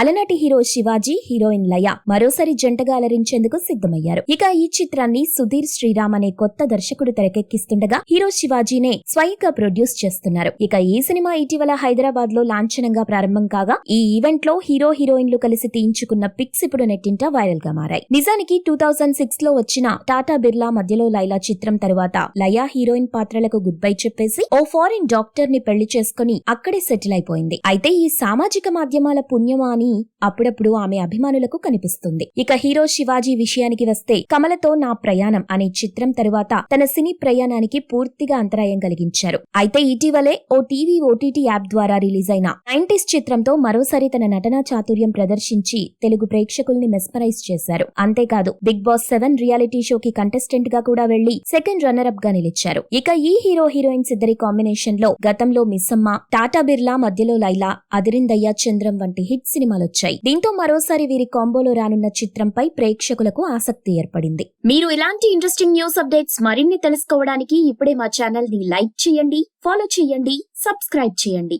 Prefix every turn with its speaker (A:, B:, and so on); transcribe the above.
A: అలనాటి hero Shivaji heroine లయ మరోసారి జంటగా అలరించేందుకు సిద్ధమయ్యారు. ఇక ఈ చిత్రాన్ని సుధీర్ శ్రీరామ్ అనే కొత్త దర్శకుడు తెరకెక్కిస్తుండగా హీరో శివాజీనే స్వయంగా ప్రొడ్యూస్ చేస్తున్నారు. ఇక ఈ సినిమా ఇటీవల హైదరాబాద్లో లాంఛనంగా ప్రారంభం కాగా ఈ ఈవెంట్లో హీరో హీరోయిన్లు కలిసి తీయించుకున్న పిక్స్ ఇప్పుడు నెట్టింట వైరల్గా మారాయి. నిజానికి టూ థౌజండ్ సిక్స్లో వచ్చిన టాటా బిర్లా మధ్యలో లైలా చిత్రం తరువాత లయా హీరోయిన్ పాత్రలకు గుడ్ బై చెప్పేసి ఓ ఫారిన్ డాక్టర్ని పెళ్ళి చేసుకుని అక్కడే సెటిల్ అయిపోయింది. అయితే ఈ సామాజిక మాధ్యమాల పుణ్యమా అని అప్పుడప్పుడు ఆమె అభిమానులకు కనిపిస్తుంది. ఇక హీరో శివాజీ విషయానికి వస్తే కమలతో నా ప్రయాణం అనే చిత్రం తరువాత తన సినీ ప్రయాణానికి పూర్తిగా అంతరాయం కలిగించారు. అయితే ఇటీవలే ఓ టీవీ ఓటీటీ యాప్ ద్వారా రిలీజ్ అయిన నైన్టీస్ చిత్రంతో మరోసారి తన నటనా చాతుర్యం ప్రదర్శించి తెలుగు ప్రేక్షకుల్ని మెస్మరైజ్ చేశారు. అంతేకాదు బిగ్ బాస్ సెవెన్ రియాలిటీ షోకి కంటెస్టెంట్గా కూడా వెళ్ళి సెకండ్ రన్నర్ అప్గా నిలిచారు. ఇక ఈ హీరో హీరోయిన్స్ ఇద్దరి కాంబినేషన్లో గతంలో మిస్సమ్మ టాటా బిర్లా మధ్యలో లైలా అదిరిందయ్య చంద్రం వంటి హిట్ సినిమా సినిమాలొచ్చాయి. దీంతో మరోసారి వీరి కాంబోలో రానున్న చిత్రంపై ప్రేక్షకులకు ఆసక్తి ఏర్పడింది. మీరు ఇలాంటి ఇంట్రెస్టింగ్ న్యూస్ అప్డేట్స్ మరిన్ని తెలుసుకోవడానికి ఇప్పుడే మా ఛానల్ని లైక్ చేయండి ఫాలో చేయండి సబ్స్క్రైబ్ చేయండి.